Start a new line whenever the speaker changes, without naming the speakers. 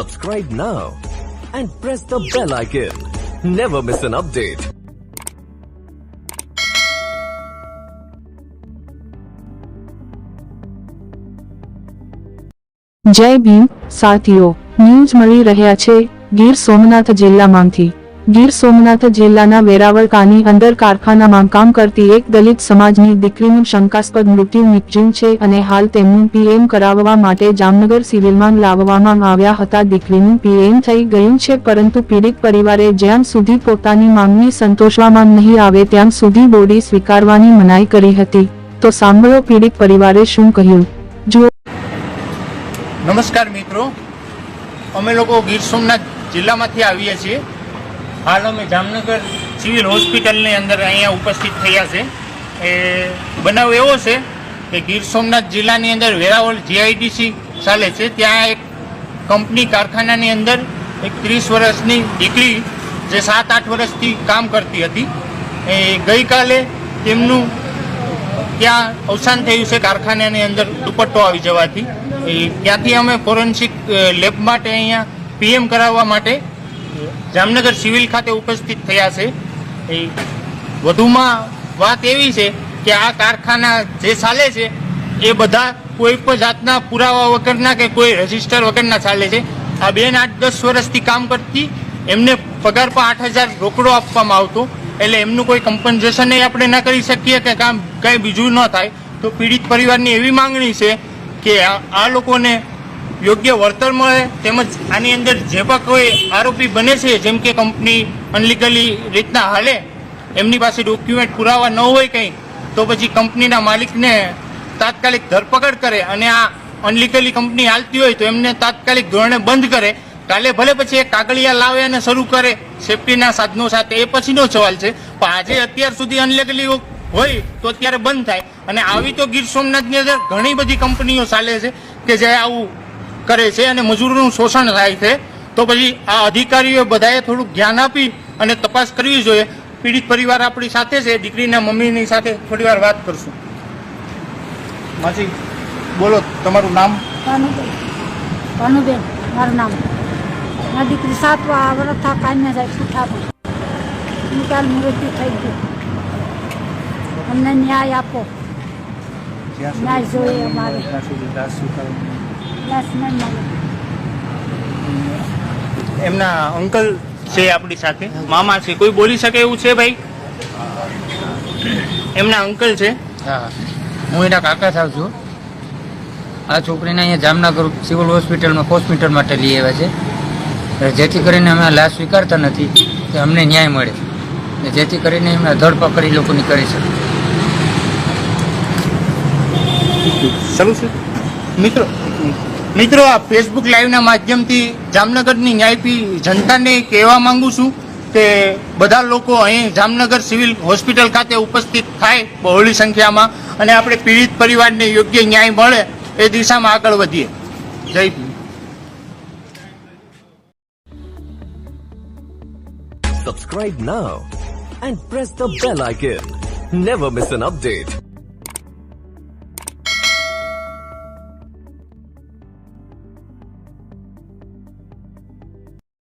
Subscribe now and press the bell icon. Never miss an update.
જય ભીમ સાથીઓ news મળી રહ્યા છે ગીર સોમનાથ જિલ્લામાંથી ગીર સોમનાથ જિલ્લાના વેરાવળ કાની અંદર કારખાનામાં કામ કરતી એક દલિત સમાજની દીકરીનું શંકાસ્પદ મૃત્યુ નિપજ્યું છે અને હાલ તેમનું પીએમ કરાવવા માટે જામનગર સિવિલમાં લાવવામાં આવ્યા હતા. દીકરીનું પીએમ થઈ ગયું છે, પરંતુ પીડિત પરિવારે જ્યાં સુધી પોતાની માંગણી સંતોષવામાં નહીં આવે ત્યાં સુધી બોડી સ્વીકારવાની મનાઈ કરી હતી. તો સાંભળો પીડિત પરિવારે શું કહ્યું? જુઓ.
નમસ્કાર મિત્રો. અમે લોકો ગીર સોમનાથ જિલ્લામાંથી આવીએ છીએ. હાલ અમે જામનગર સિવિલ હોસ્પિટલની અંદર અહીંયા ઉપસ્થિત થયા છે. એ બનાવ એવો છે કે ગીર સોમનાથ જિલ્લાની અંદર વેરાવળ જીઆઈડીસી ચાલે છે. ત્યાં એક કંપની કારખાનાની અંદર એક ત્રીસ વર્ષની દીકરી જે સાત આઠ વર્ષથી કામ કરતી હતી. એ ગઈકાલે તેમનું ત્યાં અવસાન થયું છે કારખાનાની અંદર દુપટ્ટો આવી જવાથી. ત્યાંથી અમે ફોરેન્સિક લેબ માટે અહીંયા પીએમ કરાવવા માટે જામનગર સિવિલ ખાતે ઉપસ્થિત થયા છે. એ વધુમાં વાત એવી છે કે આ કારખાના જે ચાલે છે, એ બધા કોઈ પણ જાતના પુરાવા વગરના કે કોઈ રજિસ્ટર વગરના ચાલે છે. આ બેન આઠ દસ વર્ષથી કામ કરતી, એમને પગાર પણ આઠ હજાર રોકડો આપવામાં આવતો. એટલે એમનું કોઈ કમ્પન્સેશન આપણે ના કરી શકીએ કે કામ કંઈ બીજું ન થાય. તો પીડિત પરિવારની એવી માંગણી છે કે આ આ લોકોને યોગ્ય વળતર મળે તેમજ આની અંદર જે પણ કોઈ આરોપી બને છે, જેમ કે કંપની અનલીગલી રીતના હાલે, એમની પાસે ડોક્યુમેન્ટ પુરાવા ન હોય કંઈ, તો પછી કંપનીના માલિકને તાત્કાલિક ધરપકડ કરે અને આ અનલીગલી કંપની હાલતી હોય તો એમને તાત્કાલિક ધોરણે બંધ કરે. કાલે ભલે પછી એ કાગળિયા લાવે અને શરૂ કરે, સેફટીના સાધનો સાથે, એ પછીનો સવાલ છે. પણ આજે અત્યાર સુધી અનલીગલી હોય તો અત્યારે બંધ થાય. અને આવી તો ગીર સોમનાથની અંદર ઘણી બધી કંપનીઓ ચાલે છે કે જે આવું કરે છે અને મજૂરોનું શોષણ થાય છે તો પછી આ અધિકારીઓ બધાએ થોડુંક ધ્યાન આપી અને તપાસ કરવી જોઈએ. પીડિત પરિવાર આપણી સાથે છે દીકરીના મમ્મીની સાથે થોડીવાર વાત કરશું. માસી બોલો તમારું નામ?
ભાનુબેન. મારું નામ. મારી દીકરી સાત વા- વર્ષ થા કાંઈ ના જાય છૂટામાં નિકાલ મૃત્યુ થઈ ગયું. અમને ન્યાય આપો. ન્યાય જોઈએ અમારે.
એમના અંકલ છે આપણી સાથે. મામા છે. કોઈ બોલી શકે એવું છે ભાઈ? એમના અંકલ છે?
હા. હું એના કાકા થાવ છું. આ છોકરીને અહીંયા જામનગર સિવિલ હોસ્પિટલમાં હોસ્પિટલ માટે લઈ આવ્યા છે. જેથી કરીને અમે લાશ સ્વીકારતા નથી કે અમને ન્યાય મળે. ને જેથી કરીને એમને ધરપકડ એ લોકોની કરી શકે.
શરૂ છે? મિત્રો મિત્રો, આ ફેસબુક લાઈવના માધ્યમથી જામનગરની ન્યાયપી જનતાને કહેવા માંગુ છું કે બધા લોકો અહીં જામનગર સિવિલ હોસ્પિટલ ખાતે ઉપસ્થિત થાય બહોળી સંખ્યામાં અને આપણે પીડિત પરિવારને યોગ્ય ન્યાય મળે એ દિશામાં આગળ વધીએ જય
Subscribe now and press the bell icon. Never miss an update.